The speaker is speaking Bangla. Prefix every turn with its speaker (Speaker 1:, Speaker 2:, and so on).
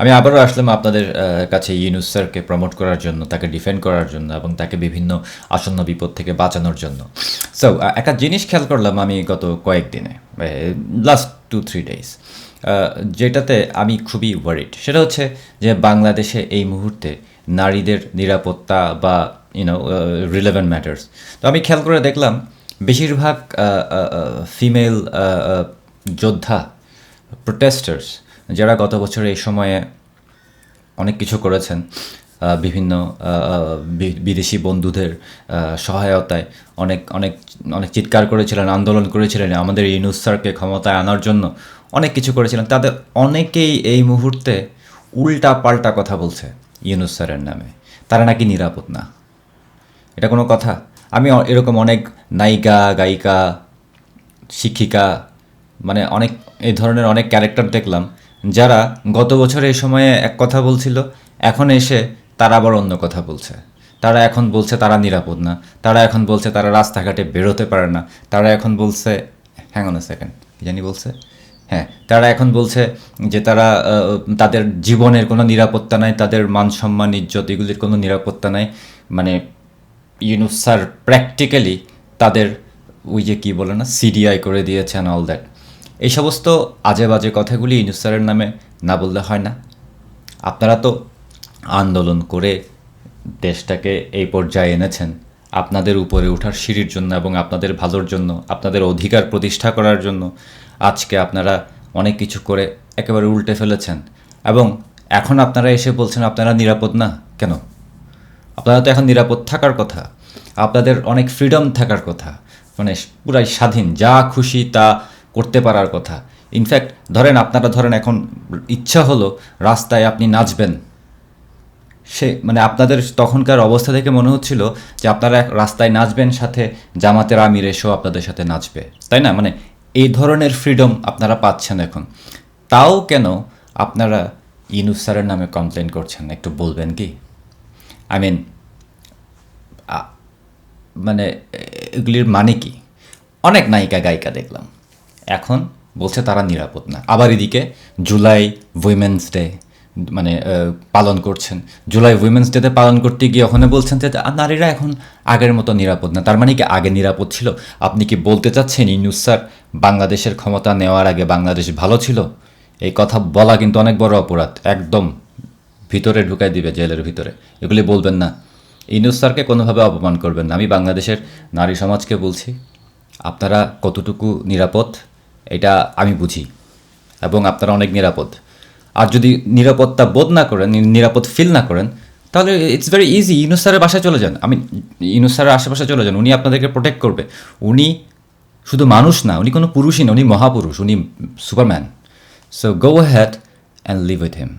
Speaker 1: আমি আবারও আসলাম আপনাদের কাছে ইউনুস স্যারকে প্রমোট করার জন্য, তাকে ডিফেন্ড করার জন্য এবং তাকে বিভিন্ন আসন্ন বিপদ থেকে বাঁচানোর জন্য। সো একটা জিনিস খেয়াল করলাম আমি গত কয়েকদিনে লাস্ট টু থ্রি ডেজ যেটাতে আমি খুবই ওয়ারিড সেটা হচ্ছে যে বাংলাদেশে এই মুহূর্তে নারীদের নিরাপত্তা বা ইউনো রিলেভেন্ট ম্যাটার্স তো আমি খেয়াল করে দেখলাম, বেশিরভাগ ফিমেল যোদ্ধা প্রোটেস্টার্স যারা গত বছর এই সময়ে অনেক কিছু করেছেন বিভিন্ন বিদেশি বন্ধুদের সহায়তায় অনেক অনেক অনেক চিৎকার করেছিলেন, আন্দোলন করেছিলেন, আমাদের ইউনুস স্যারকে ক্ষমতায় আনার জন্য অনেক কিছু করেছিলেন। তাদের অনেকেই এই মুহূর্তে উল্টা পাল্টা কথা বলছে ইউনুস স্যারের নামে। তারা নাকি নিরাপদ না। এটা কোনো কথা? আমি এরকম অনেক নায়িকা, গায়িকা, শিক্ষিকা মানে অনেক, এই ধরনের অনেক ক্যারেক্টার দেখলাম যারা গত বছর এই সময়ে এক কথা বলছিল, এখন এসে তারা আবার অন্য কথা বলছে। তারা এখন বলছে তারা নিরাপদ না, তারা এখন বলছে তারা রাস্তাঘাটে বেরোতে পারে না, তারা এখন বলছে হ্যাং অন সেকেন্ড জানি বলছে? হ্যাঁ তারা এখন বলছে যে তারা তাদের জীবনের কোনো নিরাপত্তা নাই, তাদের মান সম্মান, ইজ্জত এগুলির কোনো নিরাপত্তা নাই। মানে ইউনুস স্যার প্র্যাকটিক্যালি তাদের ওই যে কী বলে না সিডিআই করে দিয়েছেন অল দ্যাট এই সমস্ত আজে বাজে কথাগুলি ইউনুস নামে না বললে হয় না। আপনারা তো আন্দোলন করে দেশটাকে এই পর্যায়ে এনেছেন। আপনাদের উপরে ওঠার সিঁড়ির জন্য এবং আপনাদের ভালোর জন্য, আপনাদের অধিকার প্রতিষ্ঠা করার জন্য আজকে আপনারা অনেক কিছু করে একেবারে উল্টে ফেলেছেন। এবং এখন আপনারা এসে বলছেন, আপনারা নিরাপদ না? কেন? আপনারা তো এখন নিরাপদ থাকার কথা। আপনাদের অনেক ফ্রিডম থাকার কথা। মানে পুরাই স্বাধীন, যা খুশি তা করতে পারার কথা। ইনফ্যাক্ট ধরেন আপনারা ধরেন এখন ইচ্ছা হলো রাস্তায় আপনি নাচবেন। সে মানে আপনাদের তখনকার অবস্থা থেকে মনে হচ্ছিল যে আপনারা রাস্তায় নাচবেন, সাথে জামাতের আমির এসেও আপনাদের সাথে নাচবে। তাই না? মানে এই ধরনের ফ্রিডম আপনারা পাচ্ছেন এখন। তাও কেন আপনারা ইনুস স্যারের নামে কমপ্লেন করছেন? একটু বলবেন কি? আই মিন মানে এগুলির মানে কি? অনেক নায়িকা, গায়িকা দেখলাম। এখন বলছে তারা নিরাপদ না। আবার এদিকে জুলাই উইমেন্স ডে মানে পালন করছেন। জুলাই উইমেন্স ডেতে পালন করতে গিয়ে ওখানে বলছেন যে নারীরা এখন আগের মতো নিরাপদ না। তার মানে কি আগে নিরাপদ ছিল? আপনি কি বলতে চাচ্ছেন ইনুস স্যার বাংলাদেশের ক্ষমতা নেওয়ার আগে বাংলাদেশ ভালো ছিল? এই কথা বলা কিন্তু অনেক বড় অপরাধ। একদম ভিতরে ঢুকাই দিবে জেলের ভিতরে। এগুলি বলবেন না। ইনুস স্যারকে কোনোভাবে অপমান করবেন না। আমি বাংলাদেশের নারী সমাজকে বলছি, আপনারা কতটুকু নিরাপদ এটা আমি বুঝি এবং আপনারা অনেক নিরাপদ। আর যদি নিরাপত্তা বোধ না করেন নিরাপদ ফিল না করেন, তাহলে ইটস ভেরি ইজি ইনুস স্যারের বাসায় চলে যান। আমি ইনুস স্যারের আশেপাশে চলে যান, উনি আপনাদেরকে প্রোটেক্ট করবে। উনি শুধু মানুষ না, উনি কোনো পুরুষই না, উনি মহাপুরুষ, উনি superman so go hat and live with him